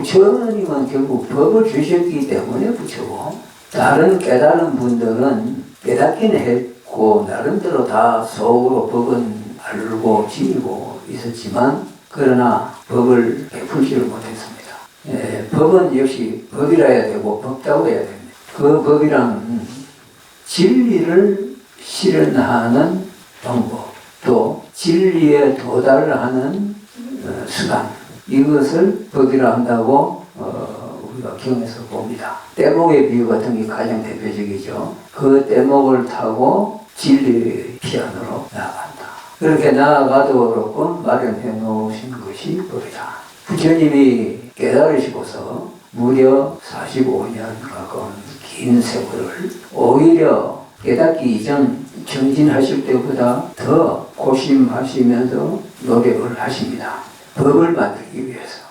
부처님은 결국 법을 주셨기 때문에 부처고 다른 깨달은 분들은 깨닫긴 했고 나름대로 다 속으로 법은 알고 지니고 있었지만 그러나 법을 베풀지를 못했습니다. 예, 법은 역시 법이라 해야 되고 법다고 해야 됩니다. 그 법이란 진리를 실현하는 방법, 또 진리에 도달하는 어, 수단, 이것을 법이라 한다고 어, 우리가 경에서 봅니다. 떼목의 비유 같은 게 가장 대표적이죠. 그 떼목을 타고 진리의 피안으로 나아간다. 그렇게 나아가도록 마련해 놓으신 것이 법이다. 부처님이 깨달으시고서 무려 45년 가까운 긴 세월을 오히려 깨닫기 이전 정진하실 때보다 더 고심하시면서 노력을 하십니다. 법을 만들기 위해서.